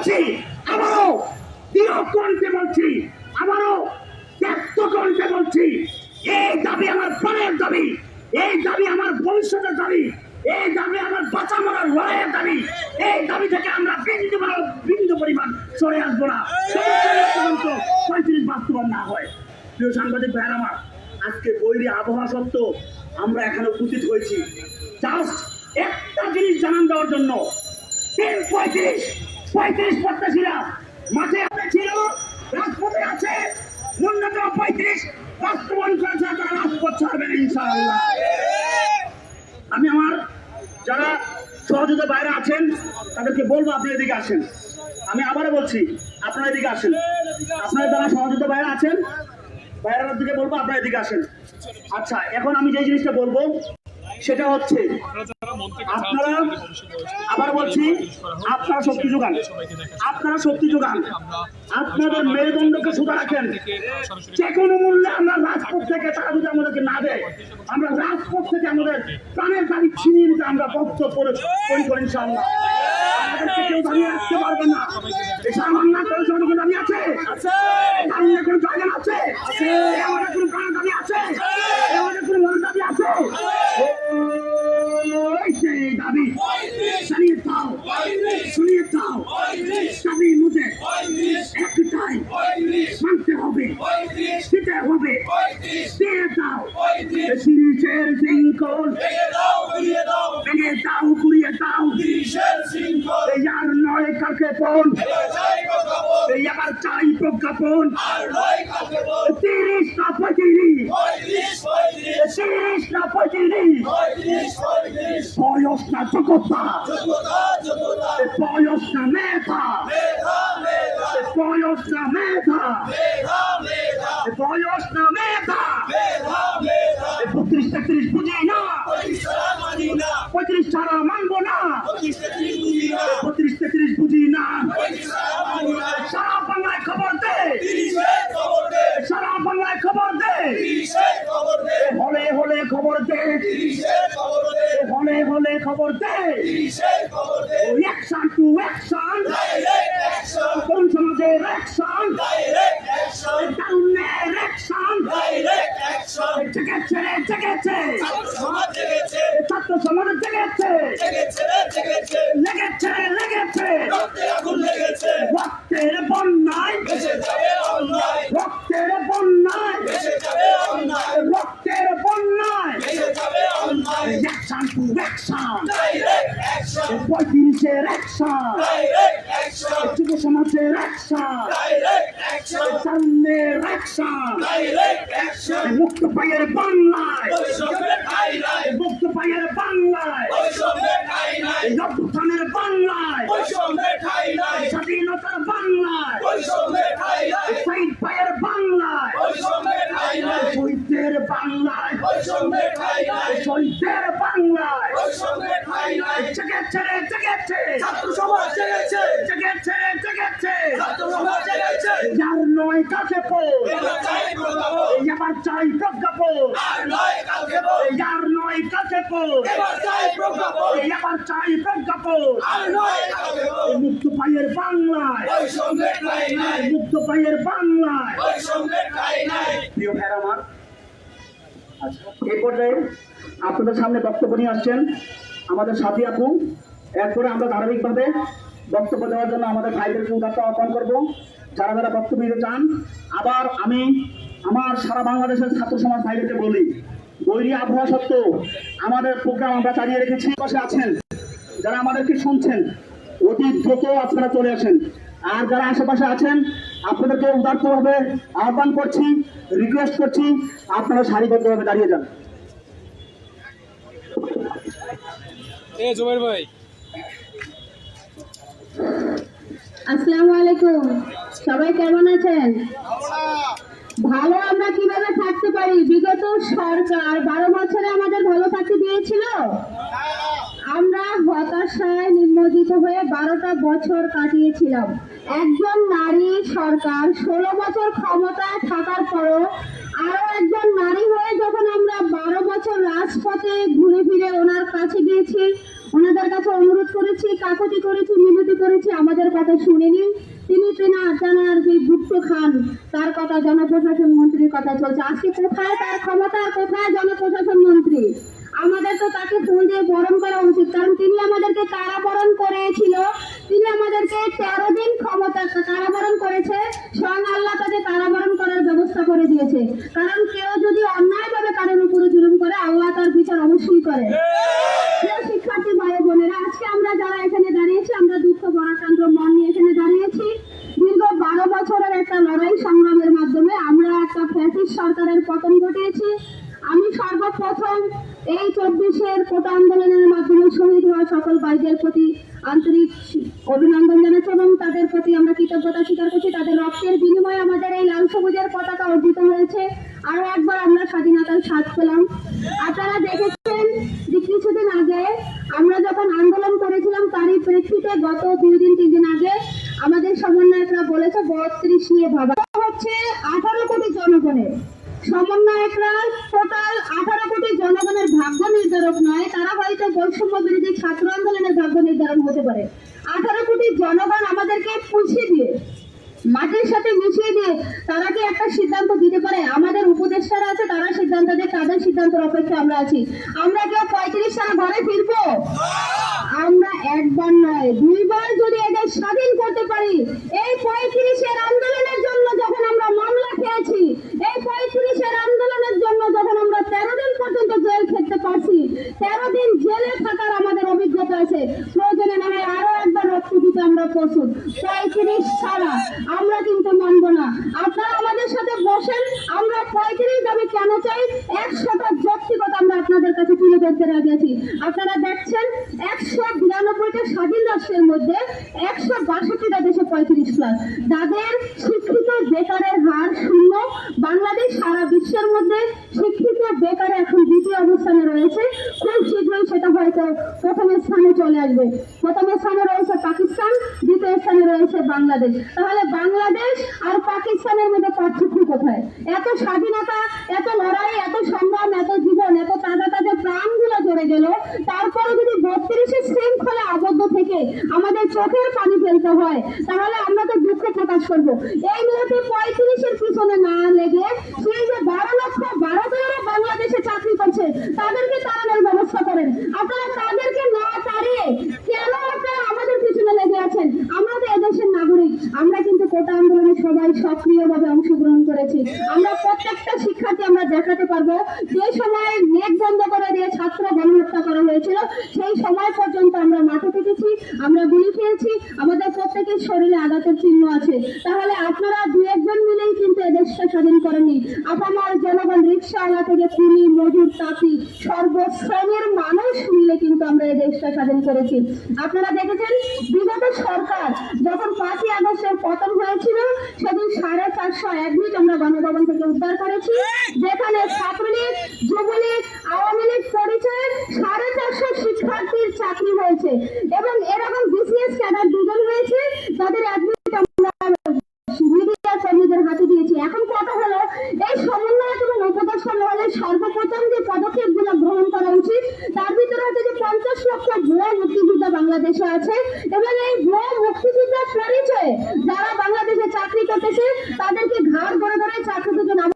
বলছি, আবারও দৃঢ় কণ্ঠে বলছি, আবারও ব্যক্ত কণ্ঠে বলছি, এই দাবি আমার প্রাণের দাবি, এই দাবি আমার ভবিষ্যতের দাবি, এই দাবি আমার বাঁচা মরার লড়াইয়ের দাবি, এই দাবি থেকে আমরা বিন্দু বিন্দু পরিমাণ সরে আসব না। পর্যন্ত পঁয়ত্রিশ বাস্তবায়ন না হয়। প্রিয় সাংবাদিক ভাইয়ের আমার, আজকে বৈরী আবহাওয়া সত্ত্বেও আমরা এখানে উপস্থিত হয়েছি। জাস্ট একটা জিনিস জানান দেওয়ার জন্য। তিন পঁয়ত্রিশ পঁয়ত্রিশ প্রত্যাশীরা মাঠে ছিল, রাজপথে আছে, ন্যূনতম পঁয়ত্রিশ, বাস্তবায়ন করেছে তারা রাজপথ ছাড়বেন ইনশাআল্লাহ। আমি আমার যারা সহযোগিতা বাইরে আছেন, তাদেরকে বলব আপনি এদিকে আসেন। আমি আবারও বলছি, আপনারা এদিকে আসেন। আপনারা যারা সহযোগিতা বাইরে আছেন, বাইরের দিকে বলব, আপনারা এদিকে আসেন। আচ্ছা এখন আমি যে জিনিসটা বলব, সেটা হচ্ছে আপনারা আবার বলছি আপনারা শক্তি যোগান আপনারা শক্তি যোগান। আপনাদের মেরুদণ্ডকে সুদা রাখেন। যে কোনো মূল্যে আমরা রাজপথ থেকে তারা যদি আমাদেরকে না দেয় আমরা রাজপথ থেকে আমাদের প্রাণের দাবি ছিনিয়ে নিতে আমরা বক্তব্য করে করি করি ইনশাআল্লাহ। আমাদেরকে কেউ দাঁড়িয়ে রাখতে পারবে না। এই সামান্য করে কোনো দাবি আছে? দাঁড়িয়ে কোনো জায়গা আছে? আমাদের কোনো শিরিষের শৃঙ্খল ভেঙে দাও ঘুরিয়ে দাও এই আর নয় কাকে পণ এই আবার চাই প্রজ্ঞাপন তিরিশ না পঁয়ত্রিশ তিরিশ না পঁয়ত্রিশ বয়স না যোগ্যতা বয়স না মেধা বয়স না মেধা বয়স না মেধা বত্রিশ তেত্রিশ বুঝি না পঁয়ত্রিশ ছাড়া মানবো না। বত্রিশ তেত্রিশ বুঝি না। সারা বাংলায় খবর দে। সারা বাংলায় খবর দে। হলে হলে খবর দে। হলে হলে খবর দে। অ্যাকশন টু অ্যাকশন কোন সমাজের অ্যাকশন টাউনের অ্যাকশন জেগেছে। জেগেছে ছাত্র সমাজ জেগেছে। লেগেছে লেগেছে। রক্তের বন্যায়। রক্তের বন্যায়। রক্তের বন্যায়। অ্যাকশন টু অ্যাকশন পঁয়ত্রিশের অ্যাকশন সমাজের অ্যাকশন সামনের অ্যাকশন মুক্ত পায়ের বাংলায় মুক্ত পায়ের বাংলায় অভ্যুত্থানের বাংলায় স্বাধীনতার বাংলায় শহীদ পায়ের বাংলায় শহীদের বাংলায় শহীদের বাংলায় জেগেছে রে জেগেছে জেগেছে রে জেগেছে যার নয় কাছে পড় এই চাই মুক্ত পায়ের বাংলায় মুক্ত পায়ের বাংলায় আমার এই পর্যায়ে আপনাদের সামনে বক্তব্য নিয়ে আসছেন আমাদের সাথী আপু। এরপরে আমরা ধারাবাহিক ধারাবাহিকভাবে বক্তব্য দেওয়ার জন্য আমাদের ভাইদেরকে উদারতা আহ্বান করব। যারা যারা বক্তব্য দিতে চান আবার আমি আমার সারা বাংলাদেশের ছাত্র সমাজ ভাইদেরকে বলি বৈরী আবহাওয়া সত্ত্বেও আমাদের প্রোগ্রাম আমরা চালিয়ে রেখেছি পাশে আছেন যারা আমাদেরকে শুনছেন অতি দ্রুত আপনারা চলে আসেন। আর যারা আশেপাশে আছেন আপনাদেরকে উদার্তভাবে আহ্বান করছি রিকোয়েস্ট করছি আপনারা সারিবদ্ধভাবে দাঁড়িয়ে যান। ভাই। আসসালামু আলাইকুম। সবাই কেমন আছেন? ভালো আমরা কীভাবে থাকতে পারি? বিগত সরকার বারো বছরে আমাদের ভালো থাকতে দিয়েছিল? আমরা হতাশায় নিমজ্জিত হয়ে বারোটা বছর কাটিয়েছিলাম। একজন নারী সরকার ষোলো বছর ক্ষমতায় থাকার পরও আরও একজন নারী হয়ে যখন আমরা বারো বছর রাজপথে ঘুরে ফিরে ওনার কাছে গিয়েছি, ওনাদের কাছে অনুরোধ করেছি, কাকুতি করেছি, মিনতি করেছি, আমাদের কথা শুনেনি। তিনি তেনা তেনার যে গুপ্ত খান, তার কথা জনপ্রশাসন মন্ত্রীর কথা চলছে। আজকে কোথায় তার ক্ষমতা, কোথায় জনপ্রশাসন মন্ত্রী? আমাদের তো তাকে ফুল দিয়ে বরণ করা উচিত, কারণ তিনি আমাদেরকে কারাবরণ করেছিল। তিনি আমাদেরকে তেরো দিন ক্ষমতা কারাবরণ করেছে, স্বয়ং আল্লাহ তাকে কারাবরণ করার ব্যবস্থা করে দিয়েছে। কারণ কেউ যদি অন্যায়ভাবে কারোর উপরে জুলুম করে, আল্লাহ তার বিচার অবশ্যই করে প্রিয় শিক্ষার্থী ভাই বোনেরা আজকে আমরা যারা এখানে দাঁড়িয়েছি আমরা দুঃখ বরাকান্ত মন নিয়ে এখানে দাঁড়িয়েছি দীর্ঘ বারো বছরের একটা লড়াই সংগ্রামের মাধ্যমে আমরা একটা ফ্যাসিস্ট সরকারের পতন ঘটিয়েছি আমি সর্বপ্রথম এই চব্বিশের কোটা আন্দোলনের মাধ্যমে শহীদ হওয়া সকল ভাইদের প্রতি আন্তরিক অভিনন্দন জানাচ্ছি এবং তাদের প্রতি আমরা কৃতজ্ঞতা স্বীকার করছি। তাদের রক্তের বিনিময়ে আমাদের এই লাল সবুজের পতাকা অর্জিত হয়েছে। আরও একবার আমরা স্বাধীনতার স্বাদ পেলাম। আপনারা দেখেছেন যে কিছুদিন আগে আমরা যখন আন্দোলন করেছিলাম, তারই প্রেক্ষিতে গত দুই দিন তিন দিন আগে আমাদের সমন্বয়করা বলেছে, বত্রিশ নিয়ে ভাবা। হচ্ছে আঠারো কোটি জনগণের সমন্বয়করা টোটাল আঠারো কোটি জনগণের ভাগ্য নির্ধারক নয় তারা হয়তো বৈষম্য বিরোধী ছাত্র আন্দোলনের ভাগ্য নির্ধারণ হতে পারে আঠারো কোটি জনগণ আমাদেরকে পুষিয়ে দিয়ে মাটির সাথে মিশিয়ে দিয়ে তারা কি একটা সিদ্ধান্ত দিতে পারে আমাদের উপদেষ্টারা আছে সিদ্ধান্ত তাদের সিদ্ধান্তের অপেক্ষা আমরা আছি। আমরা কেউ পঁয়ত্রিশ সালে ঘরে ফিরবো? আমরা একবার নয়, দুইবার যদি এদের স্বাধীন করতে পারি, এই পঁয়ত্রিশের আন্দোলনের জন্য যখন আমরা মামলা খেয়েছি, এই পঁয়ত্রিশের আন্দোলনের জন্য যখন আমরা তেরো দিন পর্যন্ত জেল খেতে পারছি, তেরো দিন জেলে থাকার আমাদের অভিজ্ঞতা আছে। প্রয়োজনে না হয় আরও একবার রক্ত দিতে আমরা প্রস্তুত। পঁয়ত্রিশ ছাড়া আমরা কিন্তু মানব না আপনারা আমাদের সাথে বসেন আমরা পঁয়ত্রিশ দাবি কেন চাই একশোটা যৌক্তিকতা আমরা আপনাদের কাছে তুলে স্থানে চলে আসবে। প্রথম স্থানে রয়েছে পাকিস্তান, দ্বিতীয় স্থানে রয়েছে বাংলাদেশ। তাহলে বাংলাদেশ আর পাকিস্তানের মধ্যে পার্থক্য কোথায়? এত স্বাধীনতা, এত লড়াই, এত সংগ্রাম এত জীবন, এত তাজা তাজা প্রাণগুলো জড়ে গেল। তারপরে যদি বত্রিশের শৃঙ্খলা আবদ্ধ থেকে আমাদের চোখের পানি ফেলতে হয়, তাহলে আমরা তো দুঃখ প্রকাশ করব। এই মুহূর্তে পঁয়ত্রিশের পিছনে না লেগে সেই যে বারো লক্ষ ভারতীয়রা বাংলাদেশে চাকরি করছে, তাদেরকে তাড়ানোর ব্যবস্থা করেন। আপনারা তাদেরকে না তাড়িয়ে কেন আপনারা আমাদের পিছনে লেগে আছেন আমরা তো এদেশের নাগরিক আমরা কিন্তু কোটা আন্দোলনে সবাই সক্রিয়ভাবে অংশগ্রহণ করেছি। আমরা প্রত্যেকটা শিক্ষার্থী আমরা দেখাতে পারব। যে সময় নেট বন্ধ করে দিয়ে ছাত্র গণহত্যা করা হয়েছিল, সেই সময় পর্যন্ত আমরা মাঠে থেকেছি, আমরা গুলি খেয়েছি, আমাদের প্রত্যেকের শরীরে আঘাতের চিহ্ন আছে। তাহলে আপনারা দু একজন মিলেই কিন্তু এদেশটা স্বাধীন করেনি আপামার জনগণ রিক্সাওয়ালা থেকে কুলি, মজুর, তাঁতি, সর্বশ্রেণীর মানুষ মিলে কিন্তু আমরা এই স্বাধীন করেছি। আপনারা দেখেছেন, বিগত সরকার যখন পাঁচই আগস্টের পতন হয়েছিল সেদিন সাড়ে চারশো অ্যাডমিট আমরা গণভবন থেকে উদ্ধার করেছি। যেখানে ছাত্রলীগ, যুবলীগ, আওয়ামী লীগ পরিচয়ে সাড়ে চারশো শিক্ষার্থীর চাকরি হয়েছে এবং এরকম বিসিএস ক্যাডার দুজন হয়েছে তাদের অ্যাডমিট আমরা মিডিয়া কর্মীদের হাতে দিয়েছি। এখন কথা হলো, এই সমন্বয় এবং উপদেষ্টা মহলে সর্বপ্রথম যে পদক্ষেপগুলো গ্রহণ করা উচিত, তার ভিতরে হচ্ছে যে পঞ্চাশ লক্ষ ভুয়া মুক্তিযোদ্ধা বাংলাদেশে আছে এবং এই ভুয়া পরিচয়ে